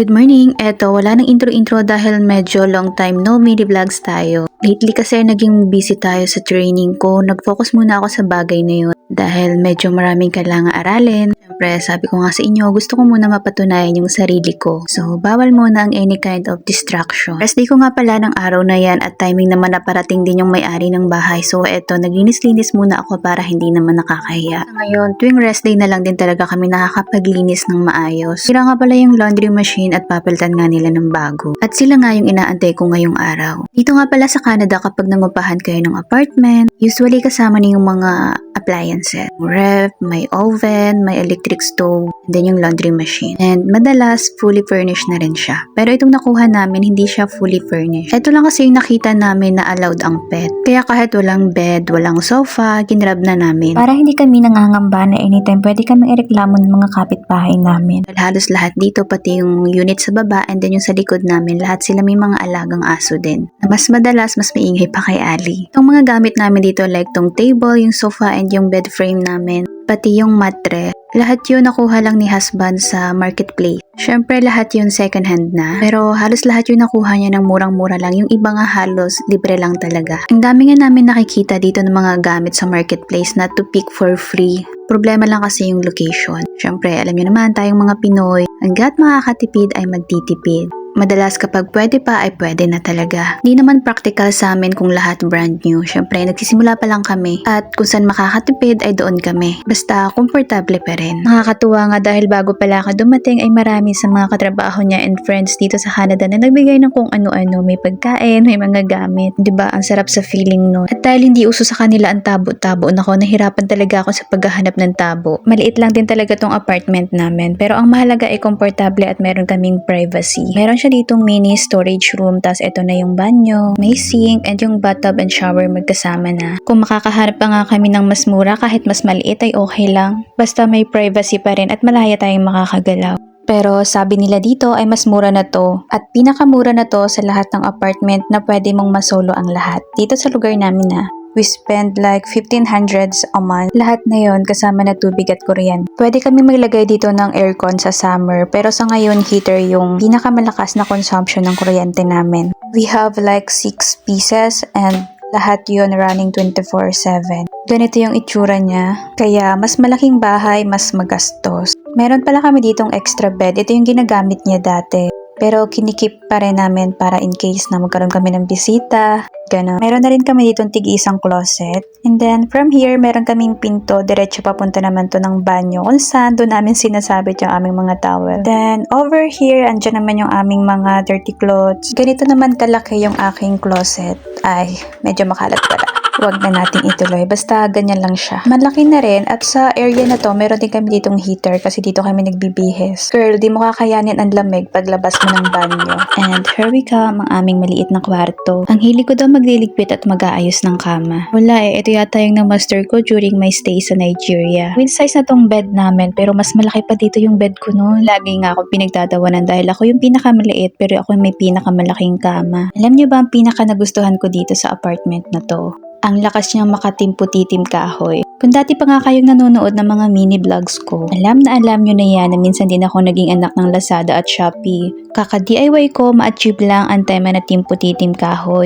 Good morning! Eto, wala nang intro-intro dahil medyo long time no mini vlogs tayo. Lately kasi naging busy tayo sa training ko. Nag-focus muna ako sa bagay na yun dahil medyo maraming kailangan aralin. Siyempre, sabi ko nga sa inyo, gusto ko muna mapatunayan yung sarili ko. So, bawal muna ang any kind of distraction. Rest day ko nga pala ng araw na yan at timing naman na parating din yung may-ari ng bahay. So, eto, naglinis-linis muna ako para hindi naman nakakahiya. Sa Ngayon, tuwing rest day na lang din talaga kami nakakapaglinis ng maayos. Sira nga pala yung laundry machine at papalitan nga nila ng bago. At sila nga yung inaantay ko ngayong araw. Dito nga pala sa Canada kapag nangupahan kayo ng apartment, usually kasama na yung mga appliances. Ref, may oven, may electric stove, and then yung laundry machine. And madalas, fully furnished na rin siya. Pero itong nakuha namin, hindi siya fully furnished. Ito lang kasi yung nakita namin na allowed ang pet. Kaya kahit walang bed, walang sofa, ginrab na namin. Para hindi kami nangangamba na anytime pwede kami ireklamo ng mga kapitbahay namin. Halos lahat dito, pati yung unit sa baba and then yung sa likod namin, lahat sila may mga alagang aso din. Na Mas madalas, mas maingay pa kay Ali. Itong mga gamit namin dito like tong table, yung sofa and yung bed frame namin, pati yung mattress, lahat yun nakuha lang ni husband sa marketplace. Syempre lahat yun second hand na, pero halos lahat yun nakuha niya ng murang-mura lang. Yung iba nga halos libre lang talaga. Ang dami nga namin nakikita dito ng mga gamit sa marketplace na to pick for free. Problema lang kasi yung location. Syempre, alam niyo naman tayong mga Pinoy, hanggat makakatipid ay magtitipid. Madalas kapag pwede pa ay pwede na talaga. Di naman practical sa amin kung lahat brand new. Syempre, nagsisimula pa lang kami at kung saan makakatipid ay doon kami. Basta, komportable pa rin. Nakakatuwa nga dahil bago pala ako dumating ay marami sa mga katrabaho niya and friends dito sa Canada na nagbigay ng kung ano-ano. May pagkain, may mga gamit. ba Ang sarap sa feeling no. At dahil hindi uso sa kanila ang tabo-tabo, nako nahirapan talaga ako sa paghahanap ng tabo. Maliit lang din talaga tong apartment namin. Pero ang mahalaga ay komportable at meron kaming privacy. Meron siya ditong mini storage room, tas ito na yung banyo, may sink, and yung bathtub and shower magkasama na. Kung makakahanap pa nga kami ng mas mura kahit mas maliit ay okay lang. Basta may privacy pa rin at malaya tayong makakagalaw. Pero sabi nila dito ay mas mura na to at pinakamura na to sa lahat ng apartment na pwede mong masolo ang lahat. Dito sa lugar namin na. We spend like 1500s a month. Lahat na yon kasama na tubig at kuryente. Pwede kami maglagay dito ng aircon sa summer pero sa ngayon heater yung pinakamalakas na consumption ng kuryente namin. We have like 6 pieces and lahat yon running 24-7. Ganito yung itsura niya. Kaya mas malaking bahay, mas magastos. Meron pala kami ditong extra bed. Ito yung ginagamit niya dati. Pero kinikip pa rin namin para in case na magkaroon kami ng bisita. Ganon. Meron na rin kami ditong tig-isang closet. And then, from here, meron kaming pinto. Diretso papunta naman to ng banyo. Kung saan doon namin sinasabit yung aming mga towel. Then, over here, andyan naman yung aming mga dirty clothes. Ganito naman kalaki yung aking closet. Ay, medyo makalat pala. Huwag na nating ituloy. Basta ganyan lang siya. Malaki na rin at sa area na to, meron din kami ditong heater kasi dito kami nagbibihes. Girl, di mo kakayanin ang lamig paglabas mo ng banyo. And here we come, ang aming maliit na kwarto. Ang hili ko daw magliligpit at mag-aayos ng kama. Wala eh, ito yata yung na-master ko during my stay sa Nigeria. Queen size na tong bed namin pero mas malaki pa dito yung bed ko noon. Lagi nga ako pinagtatawanan dahil ako yung pinakamaliit pero ako yung may pinakamalaking kama. Alam niyo ba ang pinaka nagustuhan ko dito sa apartment na to? Ang lakas niyang makatimpo-titim kahoy. Kung dati pa nga kayong nanonood ng mga mini vlogs ko, alam na alam nyo na yan na minsan din ako naging anak ng Lazada at Shopee. Kaka-DIY ko, ma-achieve lang ang tema na timpo-titim kahoy.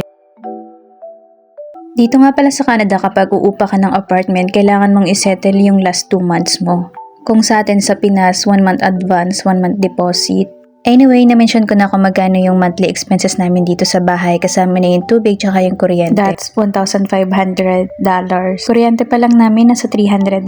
Dito nga pala sa Canada kapag uupa ka ng apartment, kailangan mong isettle yung last 2 months mo. Kung sa atin sa Pinas, 1 month advance, 1 month deposit. Anyway, na-mention ko na kung magkano yung monthly expenses namin dito sa bahay kasama na yung tubig tsaka yung kuryente. That's $1,500. Kuryente pa lang namin nasa $300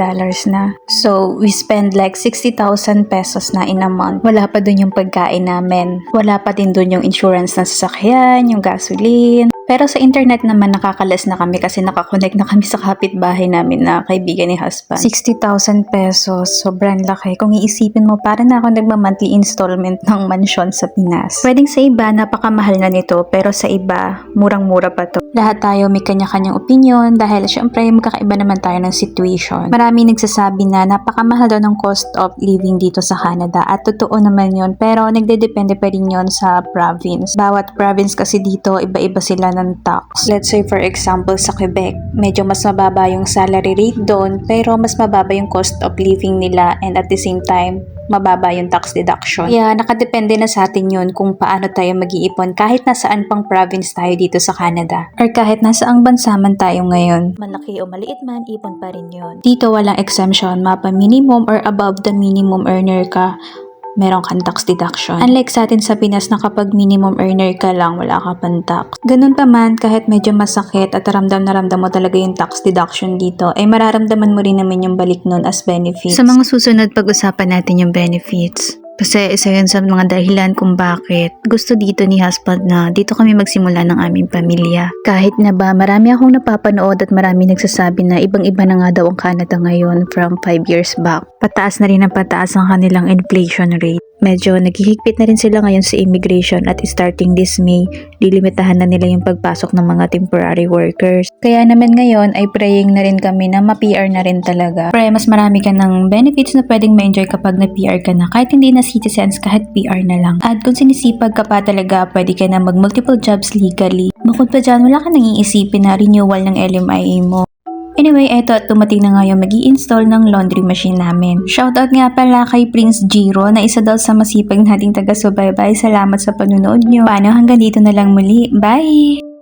na. So, we spend like 60,000 pesos na in a month. Wala pa dun yung pagkain namin. Wala pa din dun yung insurance ng sasakyan, yung gasoline. Pero sa internet naman nakakalas na kami kasi nakakonect na kami sa kapitbahay namin na kaibigan ni husband. 60,000 pesos, sobrang laki. Kung iisipin mo, para na ako nagma-monthly installment ng mansion sa Pinas. Pwedeng sa iba, napakamahal na nito, pero sa iba, murang-mura pa to. Lahat tayo may kanya-kanyang opinion dahil syempre magkakaiba naman tayo ng situation. Marami nagsasabi na napakamahal daw ng cost of living dito sa Canada at totoo naman yun pero nagdedepende pa rin yun sa province. Bawat province kasi dito, iba-iba sila ng tax. Let's say for example sa Quebec, medyo mas mababa yung salary rate doon pero mas mababa yung cost of living nila and at the same time mababa yung tax deduction. Kaya nakadepende na sa atin yun kung paano tayo mag-iipon kahit nasaan pang province tayo dito sa Canada. Or kahit nasaang bansa man tayo ngayon. Malaki o maliit man, ipon pa rin yun. Dito walang exemption, mapa minimum or above the minimum earner ka meron kang tax deduction. Unlike sa atin sa Pinas na kapag minimum earner ka lang, wala ka pang tax. Ganun pa man, kahit medyo masakit at ramdam na ramdam mo talaga yung tax deduction dito, ay mararamdaman mo rin naman yung balik nun as benefits. Sa mga susunod, pag-usapan natin yung benefits. Kasi isa yun sa mga dahilan kung bakit gusto dito ni husband na dito kami magsimula ng aming pamilya. Kahit na ba marami akong napapanood at marami nagsasabi na ibang-iba na nga daw ang Canada ngayon from 5 years back. Pataas na rin ang pataas ang kanilang inflation rate. Medyo naghihigpit na rin sila ngayon sa immigration at starting this May, lilimitahan na nila yung pagpasok ng mga temporary workers. Kaya naman ngayon ay praying na rin kami na ma-PR na rin talaga. Pre, mas marami ka ng benefits na pwedeng ma-enjoy kapag na-PR ka na. Kahit hindi na citizens, kahit PR na lang. At kung sinisipag ka pa talaga, pwede ka na mag-multiple jobs legally. Bukod pa dyan, wala ka nang iisipin na renewal ng LMIA mo. Anyway, eto at dumating na nga yung mag install ng laundry machine namin. Shoutout nga pala kay Prince Jiro na isa daw sa masipag nating taga-subaybay. Salamat sa panunood nyo. Paano hanggang dito na lang muli. Bye!